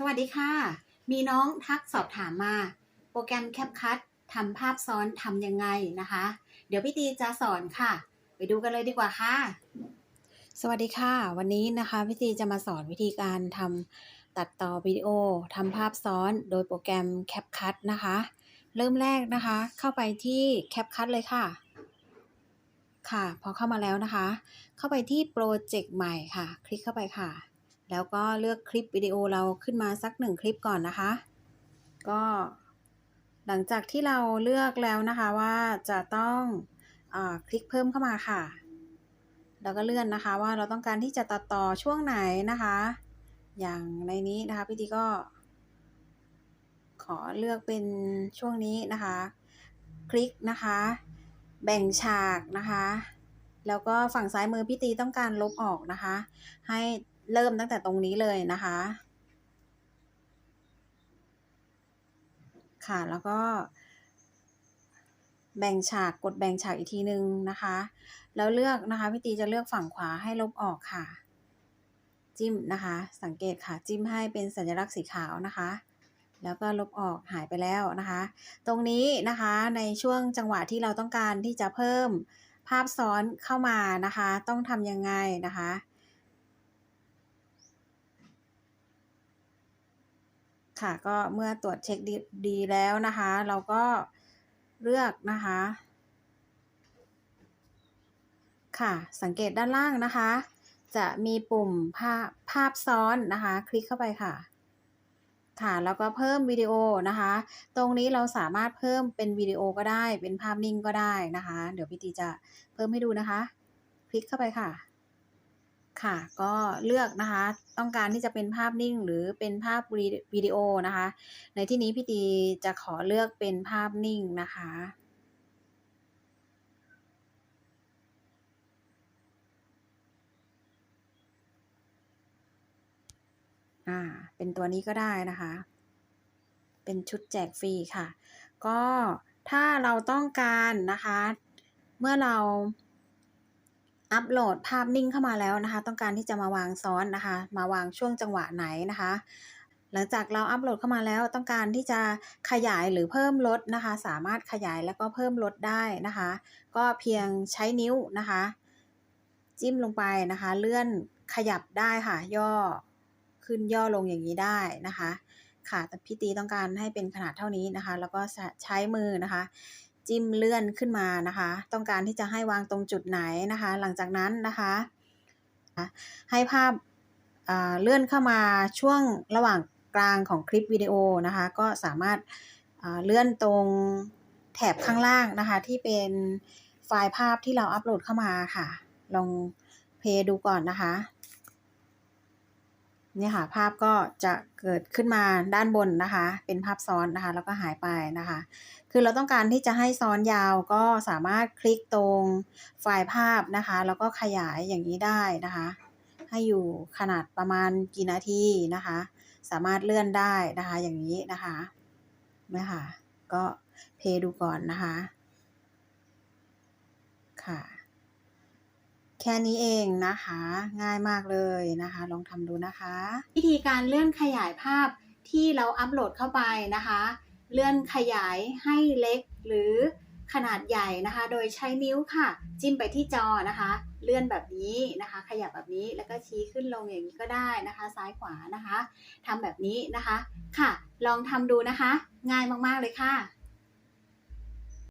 สวัสดีค่ะ มีน้องทักสอบถามมา โปรแกรมแคปคัททำภาพซ้อนทำยังไงนะคะ เดี๋ยวพี่ตีจะสอนค่ะ ไปดูกันเลยดีกว่าค่ะ สวัสดีค่ะ วันนี้นะคะพี่ตีจะมาสอนวิธีการทำตัดต่อวิดีโอทำภาพซ้อนโดยโปรแกรม CapCut นะคะ เริ่มแรกนะคะ เข้าไปที่ CapCut เลยค่ะ ค่ะ พอเข้ามาแล้วนะคะ เข้าไปที่โปรเจกต์ใหม่ค่ะ คลิกเข้าไปค่ะ แล้วก็เลือกคลิปวิดีโอเราขึ้นมาสักหนึ่งคลิปก่อนนะคะ ก็หลังจากที่เราเลือกแล้วนะคะว่าจะต้องอาคลิกเพิ่มเข้ามาค่ะ แล้วก็เลื่อนนะคะว่าเราต้องการที่จะตัดต่อช่วงไหนนะคะ อย่างในนี้นะคะพี่ตีก็ ขอเลือกเป็นช่วงนี้นะคะ คลิกนะคะ แบ่งฉากนะคะ แล้วก็ฝั่งซ้ายมือพี่ตีต้องการลบออกนะคะ ให้ เริ่มตั้งแต่ตรงนี้เลยนะคะ ค่ะแล้วก็ แบ่งฉากกดแบ่งฉากอีกทีหนึ่งนะคะ แล้วเลือกนะคะพี่ตีจะเลือกฝั่งขวาให้ลบออกค่ะ จิ้มนะคะ สังเกตค่ะ จิ้มให้เป็นสัญลักษณ์สีขาวนะคะแล้วก็ลบออกหายไปแล้วนะคะ ตรงนี้นะคะในช่วงจังหวะที่เราต้องการที่จะเพิ่มภาพซ้อนเข้ามานะคะ ต้องทำยังไงนะคะ ค่ะก็เมื่อตรวจเช็คดีดีแล้วนะคะ เราก็เลือกนะคะ ค่ะสังเกตด้านล่างนะคะ จะมีปุ่มภาพภาพซ้อนนะคะ คลิกเข้าไปค่ะ ค่ะแล้วก็เพิ่มวิดีโอนะคะ ตรงนี้เราสามารถเพิ่มเป็นวิดีโอก็ได้เป็นภาพนิ่งก็ได้นะคะ เดี๋ยวพี่ตีจะเพิ่มให้ดูนะคะ คลิกเข้าไปค่ะ ค่ะ ก็เลือกนะคะ ต้องการที่จะเป็นภาพนิ่งหรือเป็นภาพวิดีโอนะคะ ในที่นี้พี่ตีจะขอเลือกเป็นภาพนิ่งนะคะอ่าเป็นตัวนี้ก็ได้นะคะ เป็นชุดแจกฟรีค่ะ ก็ถ้าเราต้องการนะคะ เมื่อเรา อัปโหลดภาพนิ่งเข้ามาแล้วนะคะ ต้องการที่จะมาวางซ้อนนะคะ มาวางช่วงจังหวะไหนนะคะ หลังจากเราอัปโหลดเข้ามาแล้วต้องการที่จะขยายหรือเพิ่มลดนะคะ สามารถขยายแล้วก็เพิ่มลดได้นะคะ ก็เพียงใช้นิ้วนะคะ จิ้มลงไปนะคะ เลื่อนขยับได้ค่ะ ย่อขึ้นย่อลงอย่างนี้ได้นะคะ ค่ะแต่พี่ตีต้องการให้เป็นขนาดเท่านี้นะคะ แล้วก็ใช้มือนะคะ จิ้มเลื่อนขึ้นมานะคะ ต้องการที่จะให้วางตรงจุดไหนนะคะ หลังจากนั้นนะคะ ให้ภาพเลื่อนเข้ามาช่วงระหว่างกลางของคลิปวิดีโอนะคะ ก็สามารถเลื่อนตรงแถบข้างล่างนะคะ ที่เป็นไฟล์ภาพที่เราอัปโหลดเข้ามาค่ะ ลองเพย์ดูก่อนนะคะ นี่ค่ะภาพก็จะเกิดขึ้นมาด้านบนนะคะ เป็นภาพซ้อนนะคะ แล้วก็หายไปนะคะ คือเราต้องการที่จะให้ซ้อนยาวก็สามารถคลิกตรงไฟล์ภาพนะคะ แล้วก็ขยายอย่างนี้ได้นะคะ ให้อยู่ขนาดประมาณกี่นาทีนะคะ สามารถเลื่อนได้นะคะอย่างนี้นะคะนี่ค่ะก็เพย์ดูก่อนนะคะ ค่ะ แค่นี้เองนะคะ ง่ายมากเลยนะคะ ลองทำดูนะคะ วิธีการเลื่อนขยายภาพที่เราอัปโหลดเข้าไปนะคะ เลื่อนขยายให้เล็กหรือขนาดใหญ่นะคะ โดยใช้นิ้วค่ะ จิ้มไปที่จอนะคะ เลื่อนแบบนี้นะคะ ขยับแบบนี้แล้วก็ชี้ขึ้นลงอย่างนี้ก็ได้นะคะ ซ้ายขวานะคะทำแบบนี้นะคะค่ะ ลองทำดูนะคะ ง่ายมากๆเลยค่ะ